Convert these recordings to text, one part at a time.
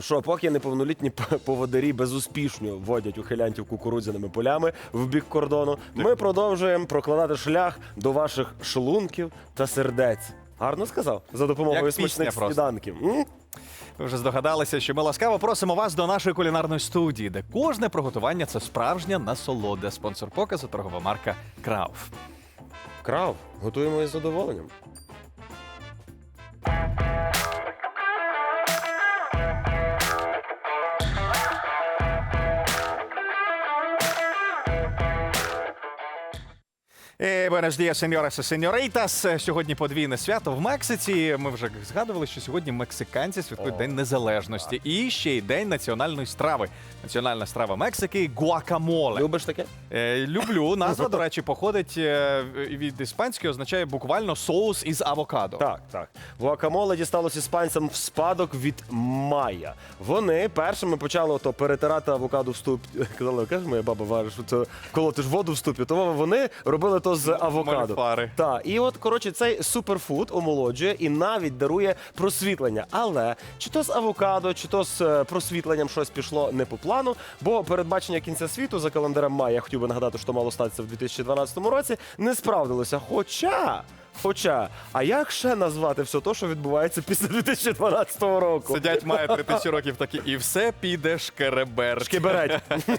Що, поки неповнолітні поводирі безуспішно водять ухилянтів кукурудзяними полями в бік кордону, ми продовжуємо прокладати шлях до ваших шлунків та сердець. Гарно сказав за допомогою Як смачних просто. сніданків. М? Ви вже здогадалися, що ми ласкаво просимо вас до нашої кулінарної студії, де кожне приготування це справжня насолода. Спонсор показу торгова марка Крауф. Крав, готуємо із задоволенням. Е, Buenos días, señoras y señoritas. Сьогодні подвійне свято в Мексиці. Ми вже згадували, що сьогодні мексиканці святкують День Незалежності і ще й День національної страви. Національна страва Мексики гуакамоле. Любиш таке? Е, люблю. Назва, до речі, походить е, від іспанської, означає буквально соус із авокадо. Так, так. Гуакамоле дісталось іспанцям в спадок від Майя. Вони першими почали ото перетирати авокадо в ступ. Казали, каже, моя баба вариш, це колоти ж воду в ступі. Тому вони робили то з авокадо. Мальфари. Так, і от коротше, цей суперфуд омолоджує і навіть дарує просвітлення. Але чи то з авокадо, чи то з е, просвітленням щось пішло не по плану, бо передбачення кінця світу за календарем мая, я хотів би нагадати, що мало статися в 2012 році, не справдилося. Хоча. Хоча, а як ще назвати все те, що відбувається після 2012 року? Сидять має три тисячі років такі, і все піде шкереберть. Шкіберить.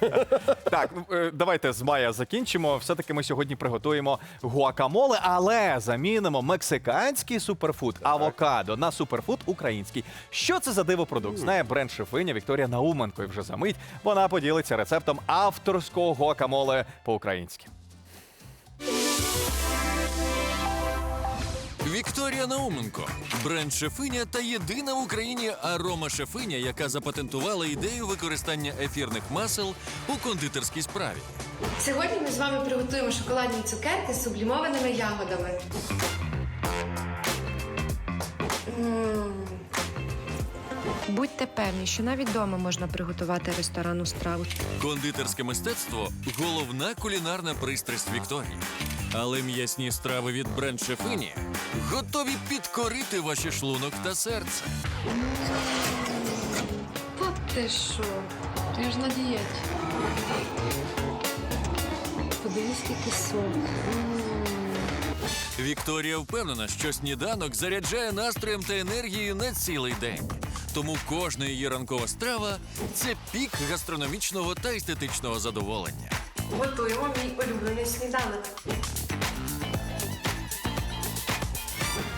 Так, ну, е, давайте з мая закінчимо. Все-таки ми сьогодні приготуємо гуакамоле, але замінимо мексиканський суперфуд авокадо на суперфуд український. Що це за дивопродукт? Знає бренд шефиня Вікторія Науменко. І вже за мить вона поділиться рецептом авторського гуакамоле по-українськи. Вікторія Науменко, бренд шефиня та єдина в Україні арома шефиня, яка запатентувала ідею використання ефірних масел у кондитерській справі. Сьогодні ми з вами приготуємо шоколадні цукерки з сублімованими ягодами. Будьте певні, що навіть вдома можна приготувати ресторанну страву. Кондитерське мистецтво головна кулінарна пристрасть Вікторії. Але м'ясні страви від бренд шефині готові підкорити ваші шлунок та серце. Та ти що? Я ж на дієті. Подивись, який сон. Вікторія впевнена, що сніданок заряджає настроєм та енергією на цілий день. Тому кожна її ранкова страва це пік гастрономічного та естетичного задоволення. Готуємо мій улюблений сніданок.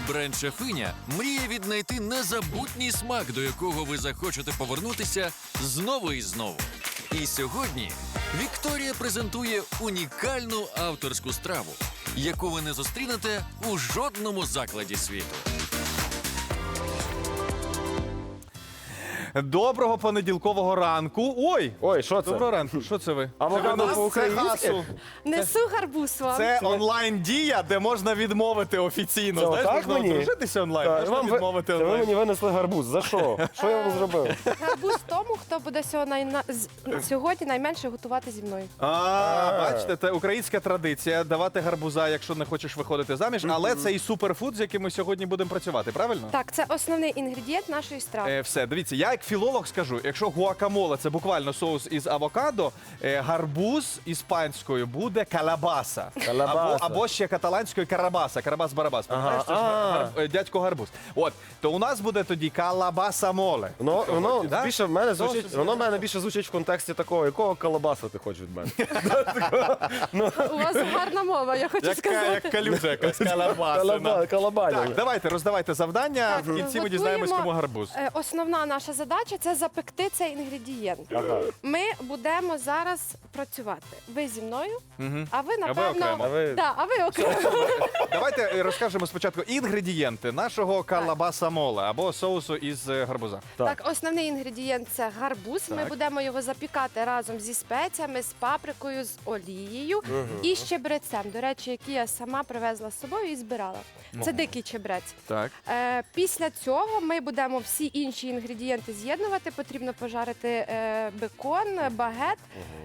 Бренд шефиня мріє віднайти незабутній смак, до якого ви захочете повернутися знову і знову. І сьогодні Вікторія презентує унікальну авторську страву, яку ви не зустрінете у жодному закладі світу. Доброго понеділкового ранку. Ой! Ой, що це? Доброго ранку. Що це ви? Авокадо Це по-українськи? Хасу. Несу гарбуз вам. Це онлайн дія, де можна відмовити офіційно. Це Знаєш, отак можна мені? одружитися онлайн, Так, можна вам ви- відмовити це ви онлайн. мені винесли гарбуз. За що? Що я вам зробив? Гарбуз тому, хто буде най- з- сьогодні найменше готувати зі мною. А, бачите, це українська традиція давати гарбуза, якщо не хочеш виходити заміж, але це і суперфуд, з яким ми сьогодні будемо працювати, правильно? Так, це основний інгредієнт нашої страви. Е, все, дивіться, я як філолог скажу, якщо гуакамоле це буквально соус із авокадо, е, гарбуз іспанською буде калабаса. Калабаса. Або, або ще каталанською карабаса, карабас-барабас. Пам'ятаєш, це ж А. гар- е, дядько гарбуз. От, то у нас буде тоді калабаса моле. Воно, воно Да? більше в мене звучить, воно в мене більше звучить в контексті такого, якого колобаса ти хочеш від мене. У вас гарна мова, я хочу Яка, сказати. як калюжа, якась калабасина. Колоба- Колобаня. Так, давайте роздавайте завдання. Так, в кінці ми готуємо. дізнаємось, кому гарбуз. Е, Основна наша задача це запекти цей інгредієнт. Ага. Ми будемо зараз працювати. Ви зі мною, а ви окремо. напевно. А ви- Да, а ви окремо. Давайте е, розкажемо спочатку інгредієнти нашого калабаса моле або соусу із е, гарбуза. Так. Так, основний інгредієнт це гарбуз. Ми Так. будемо його запікати разом зі спеціями, з паприкою, з олією і з чебрецем. До речі, який я сама привезла з собою і збирала. Це дикий чебрець. Так. Е, після цього ми будемо всі інші інгредієнти з'єднувати. Потрібно пожарити е, бекон, багет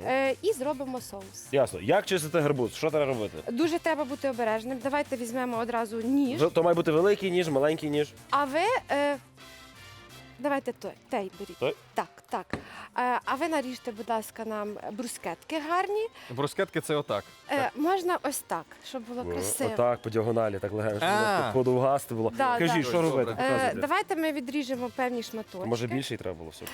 е, і зробимо соус. Ясно. Як чистити гарбуз? Що треба робити? Дуже треба бути обережним. Давайте візьмемо одразу ніж. То має бути великий ніж, маленький ніж. А ви е, давайте той, той беріть. Той? Так, так. Е, а ви наріжте, будь ласка, нам брускетки гарні. Брускетки це отак. Е, можна ось так, щоб було красиво. Отак, по діагоналі, так легенько, щоб А. воно подовгасте було. Да, Кажіть, да. що робити? Е, Показуйте. давайте ми відріжемо певні шматочки. Може більше й треба було все.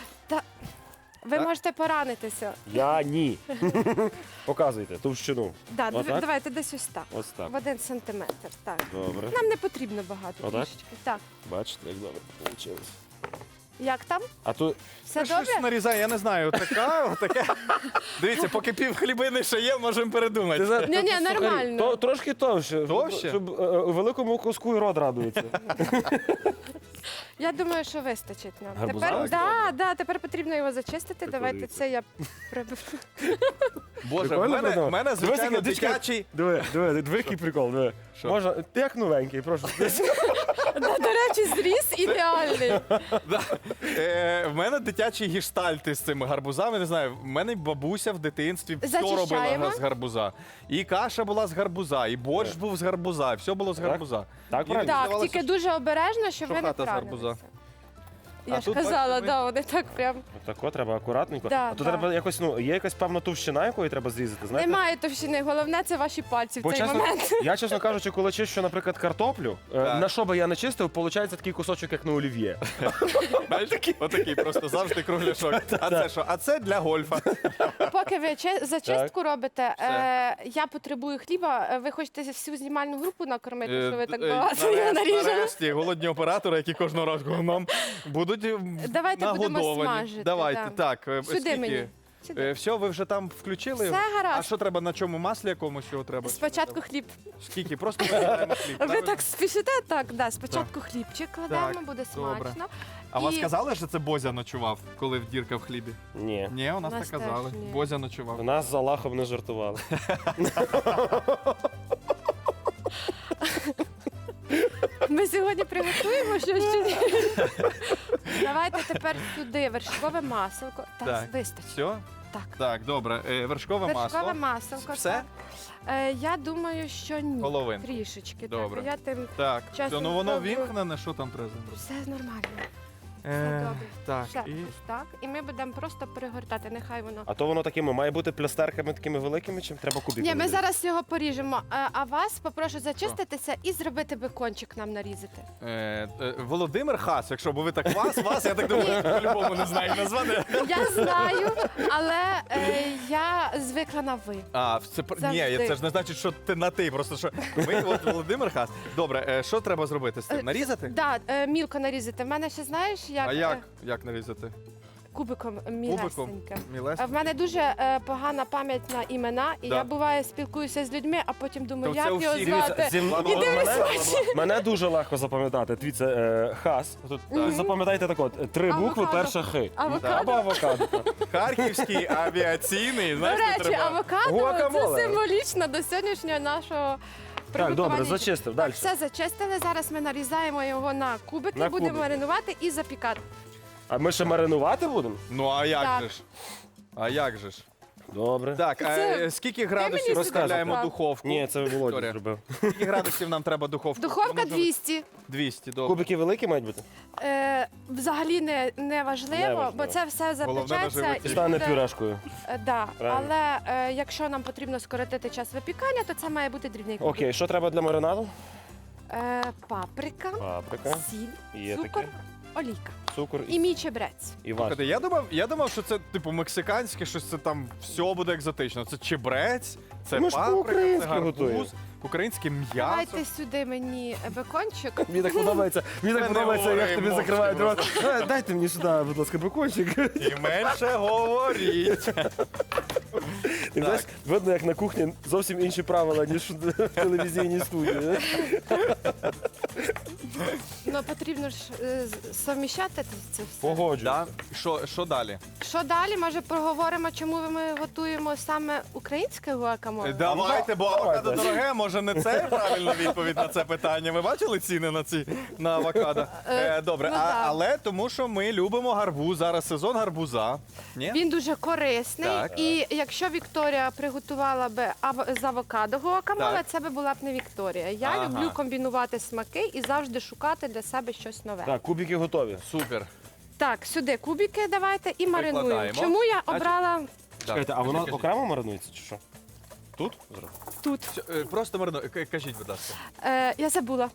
Ви Так? можете поранитися. Я ні. Показуйте товщину. Да, дав- Отак? давайте десь ось так. Ось так. В один сантиметр. Так. Добре. Нам не потрібно багато Отак? трішечки. Так. Бачите, як добре вийшло. Як там? А тут Все Щось добре? нарізає, я не знаю. Така, таке. Дивіться, поки пів хлібини ще є, можемо передумати. знаєш, Ні-ні, нормально. То, трошки товще. Товще? Щоб, щоб е, великому куску і рот радується. Я думаю, що вистачить нам. Гарбуза? Тепер, да, да, тепер потрібно його зачистити. Прикольно. Давайте це я приберу. Боже, в Прикольно мене, придумав? в мене Дивись, звичайно який- дичка- дитячий. Диви, диви, диви, який прикол, диви. Що? Можна, ти як новенький, прошу. Да, До речі, зріс ідеальний. Да. Е, в мене дитячі гіштальти з цими гарбузами. Не знаю, в мене бабуся в дитинстві все Зачищаємо. робила з гарбуза. І каша була з гарбуза, і борщ був з гарбуза, і все було з гарбуза. Так, І правильно? Так, здавалося, тільки дуже обережно, щоб що ви не хата з гарбуза. поранилися. А Я ж тут, казала, бачите, да, вони так прям. Тако треба акуратненько. Да, а то да. треба якось, ну, є якась певна товщина, якої треба зрізати, знаєте? Немає товщини, головне це ваші пальці в Бо цей чесно, момент. я, чесно кажучи, коли чищу, наприклад, картоплю, е, Так. на що би я не чистив, виходить такий кусочок, як на олів'є. Знаєш, Отакий просто завжди кругляшок. А це що? А це для гольфа. Поки ви чи- зачистку робите, е, я потребую хліба. Е, Ви хочете всю знімальну групу накормити, що ви так Е, багато його Нарешті голодні оператори, які кожного разу нам будуть е, Давайте будемо нагодовані. смажити, Давайте, да. так. е, Сюди скільки? мені. Сюди. Е, Все, ви вже там включили? Все гаразд. А що треба на чому маслі якомусь його треба? Спочатку хліб. Скільки? Просто вирізаємо хліб. Ви правильно? так спішите? Так, да. Спочатку хлібчик кладемо, Так, буде добре. смачно. А вас І- казали, що це Бозя ночував, коли в дірка в хлібі? Ні. Ні, у нас Нас так казали. ні. Бозя У ночував. нас за Аллахом не жартували. Ми сьогодні приготуємо щось чи ні? Давайте тепер сюди вершкове маселко. Так, Так. вистачить. Все? Так. Так, добре. Е, Вершкове Вершкове масло. маселко. Все? так. Е, я думаю, що ні. Половинку. Трішечки. Добре. Так, я тим Так, Часом все, ну воно зроблю. вімкнене, що там треба зробити? все нормально. Е, добре. Так, Все, і ось так. І ми будемо просто перегортати. Нехай воно. А то воно такими має бути плястерками такими великими, чим треба кубиками. Ні, ми зараз його поріжемо. Е, А вас попрошу зачиститися і зробити бекончик нам нарізати. Е, е, Володимир Хас, якщо бо ви так вас, вас, я так думаю, по-любому не знаю назвати. Я знаю, але е, я звикла на ви. А, це пр- ні, Завжди. це ж не значить, що ти на ти. Просто що ви от Володимир Хас. Добре, е, що треба зробити з цим? Е, Нарізати? Да, е, мілко нарізати. В мене ще знаєш, як, А як? е, Як нарізати? кубиком Кубиком? мілесеньке. А В мене дуже е, погана пам'ять на імена, і Да. я буває спілкуюся з людьми, а потім думаю, То це як у його всіх. Дивіться, звати. зі Ладно, мене, мене дуже легко запам'ятати. Дивіться, е, хас. Тут Мгм. запам'ятайте так от. Три букви, Авокадо. перша хи. Авокадо. Або авокадо. Харківський авіаційний, До знаєш, речі, треба. авокадо Гуакамоле. це символічно до сьогоднішнього нашого Так, приготування. добре, зачистив. Далі. Так, все зачистили. Зараз ми нарізаємо його на кубики, На будемо кубики. маринувати і запікати. А ми ще маринувати будемо? Ну а як Так. же ж? А як же ж? Добре. Так, а Це- е, скільки градусів сюди розставляємо духовку? Ні, це Володя Вікторія. зробив. Скільки градусів нам треба духовку? Духовка Можна- 200. 200, добре. Кубики великі мають бути? Е, взагалі не, не важливо, Не важливо. бо це все Головне, запечеться. і Стане буде- пюрешкою. Е, Да. Правильно. Але е, якщо нам потрібно скоротити час випікання, то це має бути дрібний кубик. Окей, що треба для маринаду? Е, паприка, Паприка, сіль, Є цукор, таке. Олійка цукор і і, мій чебрець. і ваш. Слухайте, я думав, я думав, що це типу мексиканське, щось це там все буде екзотично. Це чебрець, це Ми ж паприка, це по-українськи гарбуз, українське м'ясо. Давайте сюди мені бекончик. Мені так подобається, мені так не подобається, як тобі мовчки закривають рот. Е, Дайте мені сюди, будь ласка, бекончик. І менше говоріть. Знаєш, видно, як на кухні зовсім інші правила, ніж в телевізійній студії. Ну потрібно ж е, з- совміщати це все. Погоджу. Да? Що, що далі? Що далі? Може поговоримо, чому ми готуємо саме українське гуакамоле? Давайте, бо авокадо дороге, може не це правильна відповідь на це питання. Ви бачили ціни на ці на авокадо? Е, добре, ну а, але тому що ми любимо гарбуз, зараз сезон гарбуза. Ні? Він дуже корисний, Так. і якщо Вікторія приготувала би ав- з авокадо гуакамоле, Так. це би була б не Вікторія. Я Ага. люблю комбінувати смаки і завжди шукати для себе щось нове. Так, кубики готові. Супер. Так, сюди кубики давайте і маринуємо. Викладаємо. Чому я Значить- обрала Чекайте, а воно окремо маринується чи що? Тут? тут? Е, Просто маринуємо, к- кажіть, будь ласка. Е, я забула.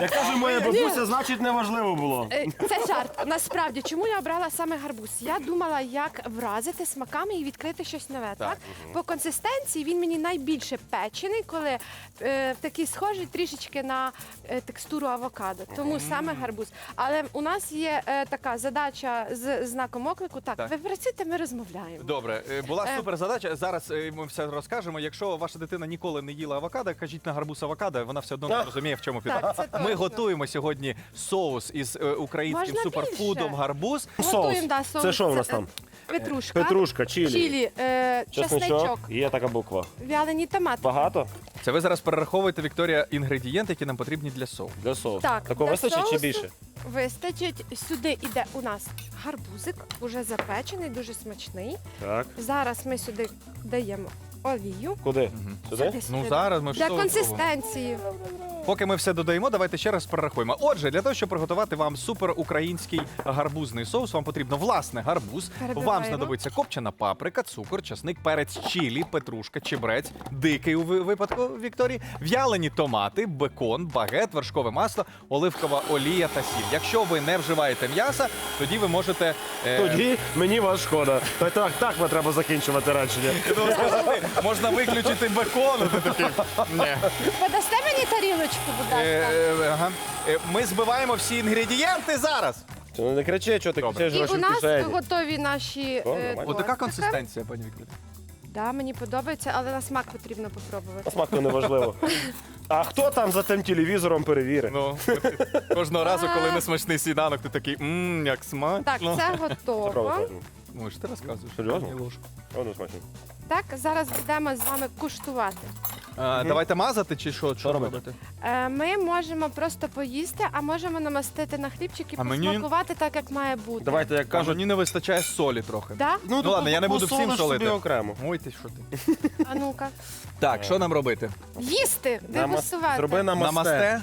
Як каже моя бабуся, значить неважливо було. Е, Це жарт. Насправді, чому я обрала саме гарбуз? Я думала, як вразити смаками і відкрити щось нове. Так, по консистенції він мені найбільше печений, коли е, такий схожий трішечки на е, текстуру авокадо. Тому саме гарбуз. Але у нас є е, така задача з знаком оклику. Так, Так. ви працюєте, ми розмовляємо. Добре, е, була Е. супер задача. Зараз е, ми все розкажемо. Якщо ваша дитина ніколи не їла авокадо, кажіть на гарбуз авокадо, вона все одно не. Розуміє, в чому Так, це Ми точно. готуємо сьогодні соус із е, українським Можна суперфудом більше? гарбуз. Готуємо, да, соус. Це що у нас там? е, Петрушка. Петрушка, чилі, Чилі, е, чесничок, Є така буква. вялені томати. Багато Це ви зараз перераховуєте Вікторія інгредієнти, які нам потрібні для соусу. для соусу. Так, Такого для вистачить чи соусу? більше? Вистачить. Сюди йде у нас гарбузик, уже запечений, дуже смачний. Так. Зараз ми сюди даємо олію. Куди? Сюди? Сюди, Ну сюди. зараз ми ж Для соус робимо. консистенції. Поки ми все додаємо, давайте ще раз перерахуємо. Отже, для того, щоб приготувати вам супер український гарбузний соус, вам потрібно власне гарбуз. Вам знадобиться копчена паприка, цукор, часник, перець, чілі, петрушка, чебрець, дикий у ви- випадку Вікторії, в'ялені томати, бекон, багет, вершкове масло, оливкова олія та сіль. Якщо ви не вживаєте м'яса, тоді ви можете. е, Тоді мені вас шкода. Так, так, так ми треба закінчувати речення. Можна виключити бекон. Ти такий, Ні. Ви дасте мені тарілочку, будь ласка? Е, е, ага. Е, Ми збиваємо всі інгредієнти зараз. Ти не кричи, що ти Добре. кричиш І гроші у в нас кишені. готові наші О, е, нормально. Отака тортики. консистенція, пані Вікторія. Да, мені подобається, але на смак потрібно попробувати. На смак то не важливо. А хто там за тим телевізором перевірить? Ну, кожного разу, коли не смачний сніданок, ти такий, мм, як смачно. Так, це готово. смачно. Ну, ти розказуєш. Серйозно? Ложку. Воно смачно. Так, зараз будемо з вами куштувати. А, Давайте мазати чи що? Що робити? робити? Е, Ми можемо просто поїсти, а можемо намастити на хлібчик і А мені- посмакувати так, як має бути. Давайте, як Кажуть, кажуть, мені не вистачає солі трохи. Да? Ну, ладно, я не буду всім посолиш солити. собі окремо. Ой, ти що ти? А ну-ка. Так, що нам робити? Їсти, Намас- дегустувати. Зроби намасте. Намасте?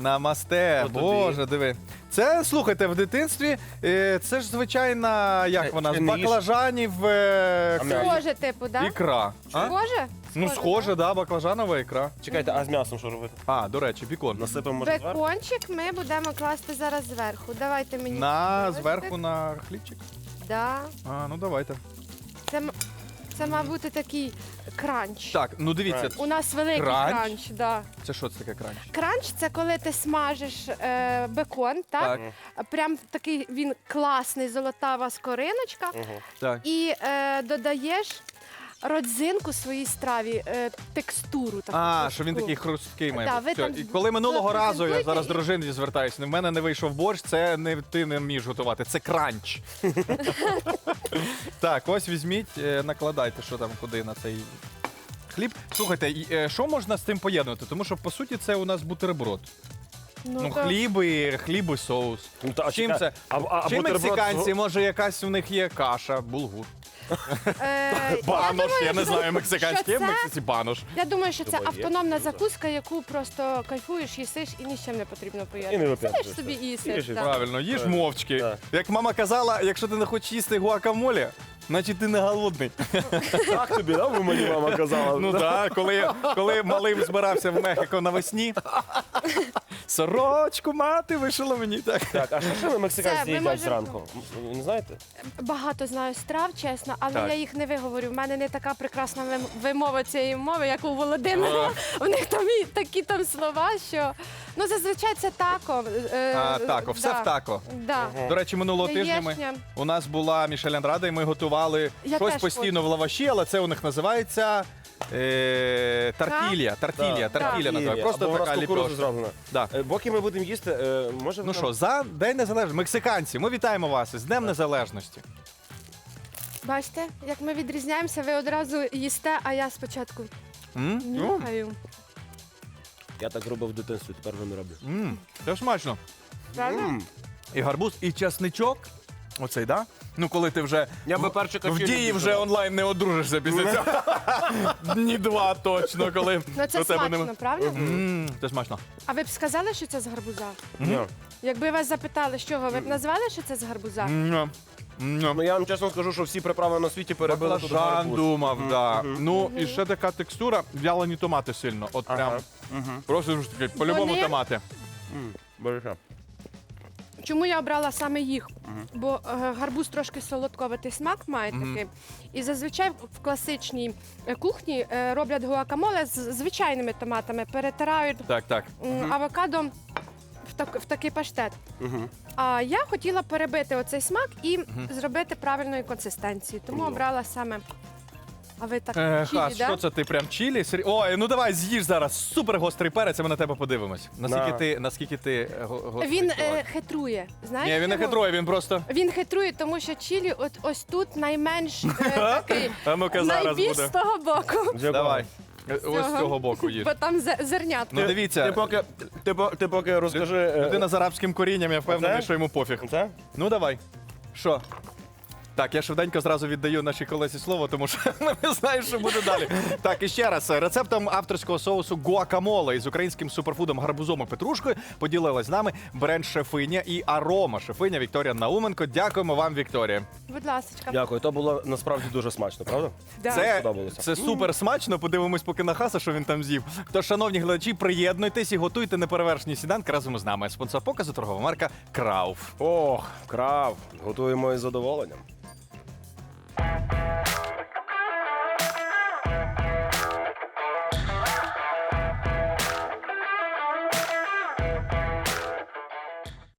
Намасте, От тобі. боже, диви. Це, слухайте, в дитинстві е, це ж звичайна, як Е, вона, з баклажанів е, Схоже, типу, да? ікра. А? Схоже? Ну, схоже, да, баклажанова ікра. Чекайте, а з м'ясом що робити? А, до речі, бікон. Насипемо може зверху? Бекончик ми будемо класти зараз зверху. Давайте мені. На зверху на хлібчик. Да. А, ну давайте. Це, м- це має бути такий кранч. Так, ну дивіться, Кранч. У нас великий Кранч? кранч. да. це що це таке кранч? Кранч це коли ти смажиш е, бекон, так? Прям такий він класний, золотава скориночка. Так. І е, додаєш родзинку своїй страві, е, текстуру. Таку А, що він такий хрусткий має Да, бути. ви Все. там І коли минулого разу я презентуйте зараз і- до дружини звертаюся, в мене не вийшов борщ, це не ти не вмієш готувати, це кранч. так, ось візьміть, е, накладайте, що там куди на цей хліб. Слухайте, і, е, що можна з цим поєднувати? Тому що по суті це у нас бутерброд. Ну, то- хліб і хліб і соус. Ну, та, а Чим чекай, це? А, а, а Чим бутерброд з- мексиканці, може, якась у них є каша, булгур. Е, Банош, я, не знаю, мексиканський в що це- Мексиці банош. Я думаю, що це Думаю, є. автономна закуска, яку просто кайфуєш, їсиш і ні з чим не потрібно І не поєднати. вип'єш. Сидиш собі і їсиш. Їж і так. Правильно, їж Так. мовчки. Так. Як мама казала, якщо ти не хочеш їсти гуакамолі, значить ти не голодний. Так тобі, да, ви мені мама казала? Ну так, коли, коли малим збирався в Мехико навесні. Сорочку мати вишила мені. Так. Так, а що ще ви мексиканці Все, їдять зранку? Не знаєте? Багато знаю страв, чесно, але Так. я їх не виговорю. В мене не така прекрасна вим- вимова цієї мови, як у Володимира. У них там і такі там слова, що ну зазвичай це тако. е, А, тако, все да. в тако. Да. До речі, минулого тижня ми, Яєчня. у нас була Мішель Андрада, і ми готували Я щось теж постійно в лаваші, але це у них називається е, тартілія. Тартілія, Да. тартілія називається. Просто Або така вона з кукурудзи зроблена. Да. Е, Поки ми будемо їсти, е, може... Ну що, за День Незалежності. Мексиканці, ми вітаємо вас з Днем Незалежності. Бачите, як ми відрізняємося, ви одразу їсте, а я спочатку М? нюхаю. Я так робив в дитинстві, тепер вже не роблю. М, Це смачно. Правда? М. І гарбуз, і часничок. Оцей, да? Ну, коли ти вже Я би в- в дії вже онлайн не одружишся після цього. Дні два точно, коли Ну це у тебе смачно, правда? М, Це смачно. А ви б сказали, що це з гарбуза? Ні. Якби вас запитали, з чого, ви б назвали, що це з гарбуза? М. Ну я вам чесно скажу, що всі приправи на світі перебили тут Баклажан гарбуз. думав, да. Ну і ще така текстура, вялені томати сильно. От прям Ага. просто ж таки, по-любому Вони- томати. Боже. Чому я обрала саме їх? Бо е, гарбуз трошки солодковатий смак має Мгм. такий. І зазвичай в класичній е, кухні е, роблять гуакамоле з звичайними томатами, перетирають Так, так. м, авокадо так, в такий паштет. Мгм. А я хотіла перебити оцей смак і зробити правильної консистенції. Тому обрала саме. А ви так Е, чилі, Хас, да? що це ти прям чилі? Сері- Ой, ну давай з'їж зараз. Супер гострий перець, а ми на тебе подивимось. Наскільки На. ти, наскільки ти е, го- гострий Він чувак? е, хитрує. Знаєш, Ні, він не чому? хитрує, він просто. Він хитрує, тому що чилі от ось тут найменш е, такий А ну-ка зараз найбільш буде. з того боку. З якого? Давай. Е, Ось з Цього. цього боку їж. Бо там зе- зернятко. Ну Ти дивіться, поки, ти, по- ти поки розкажи. е, людина з арабським корінням, я впевнений, Оце? що йому пофіг. Це? Ну давай. Що? Так, я швиденько зразу віддаю нашій колесі слово, тому що не знаю, що буде далі. Так, і ще раз, рецептом авторського соусу гуакамоле із українським суперфудом гарбузом і петрушкою поділилась з нами бренд-шефиня і арома шефиня Вікторія Науменко. Дякуємо вам, Вікторія. Будь ласка. Дякую, то було насправді дуже смачно, правда? Да. Це, сподобалося. це супер смачно. Подивимось поки на хаса, що він там з'їв. Тож, шановні глядачі, приєднуйтесь і готуйте неперевершені сніданки разом з нами. Спонсор показу торгова марка Крауф. Ох, крав. Готуємо із задоволенням.